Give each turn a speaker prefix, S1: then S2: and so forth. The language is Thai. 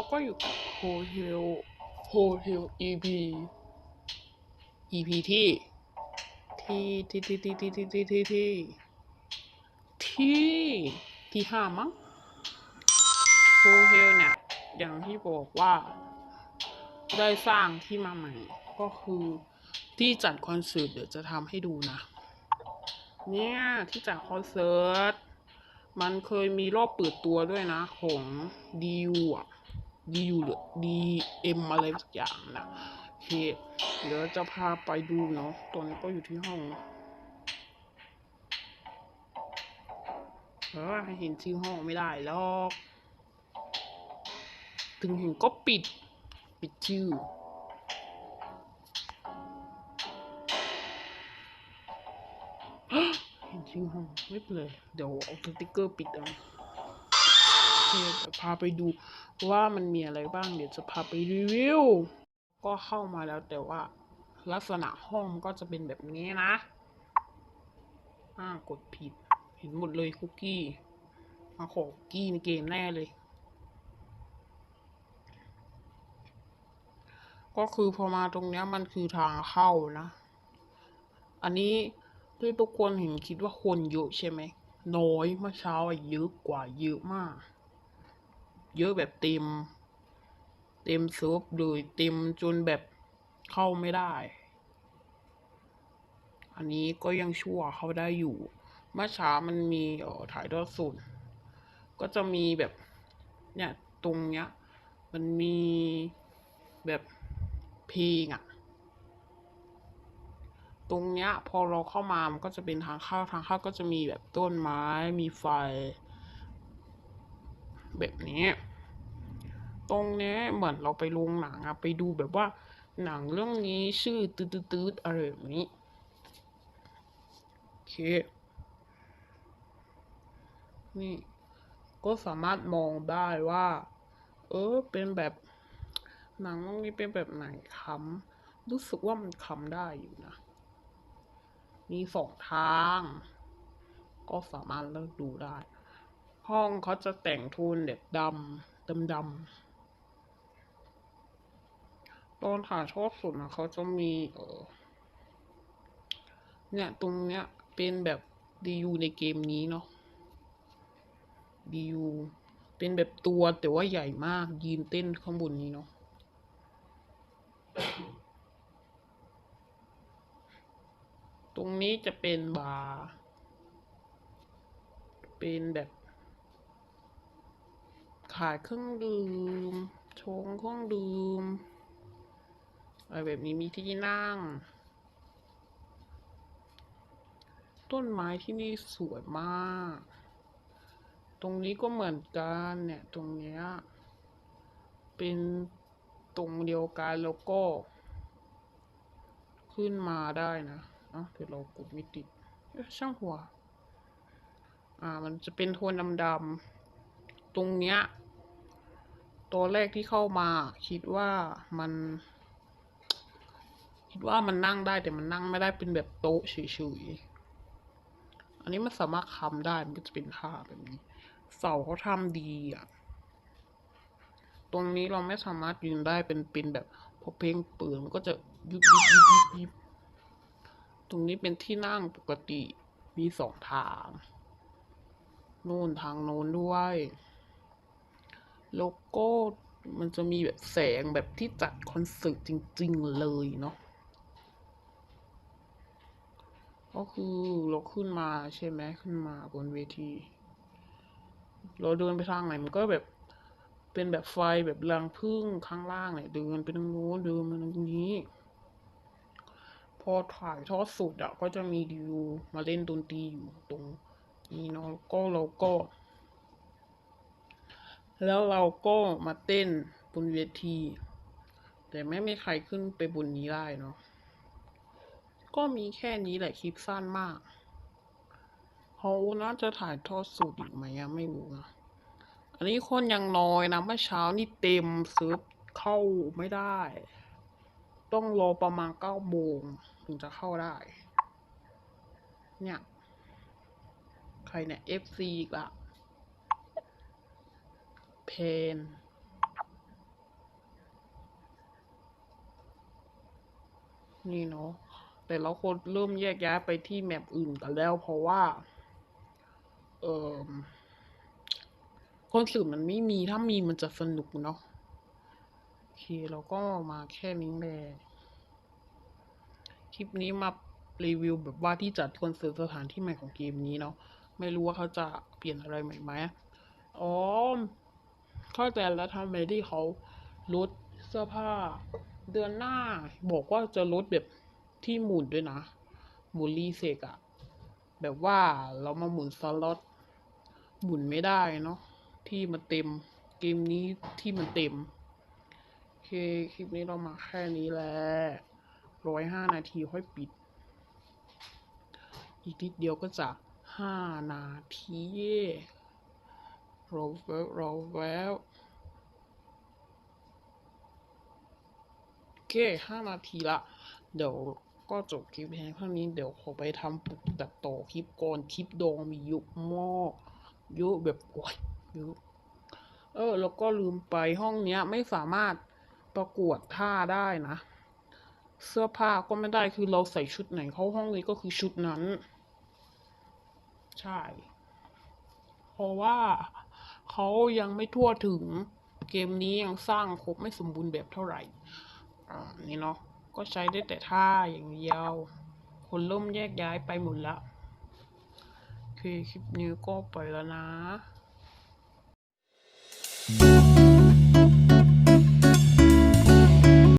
S1: เราก็อยู่กับโฮเทลโฮเทล EP EP ที่ที่ที่ที่ที่ที่ที่ที่ที่ที่ที่ที่ห้ามั้งโฮเทลเนี่ย อย่างที่บอกว่า ได้สร้างที่มาใหม่ ก็คือที่จัดคอนเสิร์ตเดี๋ยวจะทำให้ดูนะ เนี่ย ที่จัดคอนเสิร์ตมันเคยมีรอบเปิดตัวด้วยนะ ของดียูอะ ดีอยูหรือดีเอ็มอะไรสักอย่างนะโอเคเดี๋ยวจะพาไปดูเนาะตอนนี้ก็อยู่ที่ห้องเออให้เห็นชื่อห้องไม่ได้หรอกถึงเห็นก็ปิด ปิดชื่อเห็นชื่อห้องไม่เป็นไรเดี๋ยวเอาสติ๊กเกอร์ปิดเอา เคเดี๋ยวพาไปดูว่ามันมีอะไรบ้างเดี๋ยวจะพาไปรีวิว ก็เข้ามาแล้วแต่ว่าลักษณะห้องก็จะเป็นแบบนี้นะอ่ากดผิด เห็นหมดเลยคุกกี้ มาขอคุกกี้ในเกมแน่เลย ก็คือพอมาตรงนี้มันคือทางเข้านะ อันนี้ที่ทุกคนเห็นคิดว่าคนเยอะใช่ไหม น้อยเมื่อเช้าอะเยอะกว่าเยอะมาก เยอะแบบเต็ม เต็มซิร์ฟเลยต็มจนแบบเข้าไม่ได้ อันนี้ก็ยังชั่วเข้าได้อยู่ เมื่อเช้ามันมีออถ่ายทอดสดก็จะมีแบบเนี่ยตรงเนี้ย มันมีแบบเพลงอะตรงเนี้ย พอเราเข้ามามันก็จะเป็นทางเข้าทางเข้าก็จะมีแบบต้นไม้มีไฟ แบบนี้ ตรงนี้เหมือนเราไปโรงหนังอะไปดูแบบว่าหนังเรื่องนี้ชื่อตืดตืดๆอะไรแบบนี้โอเคนี่ก็สามารถมองได้ว่า เออเป็นแบบหนังเรื่องนี้เป็นแบบไหนคำรู้สึกว่ามันคำได้อยู่นะ มีสองทาง ก็สามารถเลือกดูได้ ห้องเขาจะแต่งโทนแบบดำดำดำตอนถ่ายทอดสดนะเขาจะมีเออเนี่ยตรงเนี้ยเป็นแบบดียูในเกมนี้เนาะดียูเป็นแบบตัวแต่ว่าใหญ่มากยืนเต้นข้างบนนี้เนาะตรงนี้จะเป็นบาร์เป็นแบบายเครื่องดื่ม ชงเครื่องดื่มอะไรแบบนี้มีที่นั่ง ต้นไม้ที่นี่สวยมาก ตรงนี้ก็เหมือนกันเนี่ย ตรงเนี้ย เป็นตรงเดียวกันแล้วก็ ขึ้นมาได้นะเอ้าเดี๋ยวเรากดไม่ติดช่างหัว อ่า มันจะเป็นโทนดำๆ ตรงเนี้ย ตัวแรกที่เข้ามา คิดว่ามัน คิดว่ามันนั่งได้แต่มันนั่งไม่ได้เป็นแบบโต๊ะเฉยๆอันนี้มันสามารถค้ำได้มันก็จะเป็นท่าแบบนี้ เสาเขาทำดีอะ ตรงนี้เราไม่สามารถยืนได้เป็นเป็นแบบพอเพลงเปิดมันก็จะยุบยุบยุบยุบยุบตรงนี้เป็นที่นั่งปกติมีสองทาง โน่นทางโน้นด้วย โลโก้มันจะมีแบบแสงแบบที่จัดคอนเสิร์ตจริง ๆ เลยเนาะก็คือเราขึ้นมาใช่ไหมขึ้นมาบนเวที เราเดินไปทางไหนมันก็แบบเป็นแบบไฟแบบรังพึ่งข้างล่างเนี่ยเดินไปตรงโน้นเดินมาตรงนี้ พอถ่ายทอดสดอะก็จะมีดิวมาเล่นดนตรีอยู่ตรงนี้เนาะก็เราก็ แล้วเราก็มาเต้นบนเวที แต่ไม่มีใครขึ้นไปบนนี้ได้เนาะก็มีแค่นี้แหละคลิปสั้นมากเขาน่าจะถ่ายทอดสดอีกไหมอะไม่รู้นะอันนี้คนยังน้อยนะเมื่อเช้านี่เต็มเซิร์ฟเข้าไม่ได้ ต้องรอประมาณเก้าโมงถึงจะเข้าได้ เนี่ย ใครเนี่ย FC อีกละ เพนนี่เนาะแต่เราคนเริ่มแยกย้ายไปที่แมปอื่นกันแล้ว เพราะว่า เออคนสืบมันไม่มีถ้ามีมันจะสนุกเนาะโอเคเราก็มาแค่นี้แหละคลิปนี้มารีวิวแบบว่าที่จัดคอนเสิร์ตสถานที่ใหม่ของเกมนี้เนาะไม่รู้ว่าเขาจะเปลี่ยนอะไรใหม่ไหมอ๋อ เข้าใจแล้วทำไมที่เขาลดเสื้อผ้า เดือนหน้าบอกว่าจะลดแบบที่หมุนด้วยนะ หมุนรีเซกอะแบบว่าเรามาหมุนสล็อตหมุนไม่ได้เนาะที่มันเต็มเกมนี้ที่มันเต็มโอเคคลิปนี้เรามาแค่นี้แหละร้อยห้านาทีค่อยปิด อีกนิดเดียวก็จะห้านาที รอแววรอแววโอเคห้านาทีละ เดี๋ยวก็จบคลิปเพียงเท่านี้ เดี๋ยวขอไปทำปุกตัดต่อคลิปก่อนคลิปดองมียอะมากยอะแบบโอ้ยยอะเออ แล้วก็ลืมไปห้องเนี้ยไม่สามารถประกวดท่าได้นะ เสื้อผ้าก็ไม่ได้คือเราใส่ชุดไหนเข้าห้องนี้ก็คือชุดนั้น ใช่ เพราะว่า เขายังไม่ทั่วถึงเกมนี้ยังสร้างครบไม่สมบูรณ์แบบเท่าไหร่นี่เนาะก็ใช้ได้แต่ท่าอย่างเดียว คนล่มแยกย้ายไปหมดละโอเคคลิปนี้ก็ไปแล้วนะ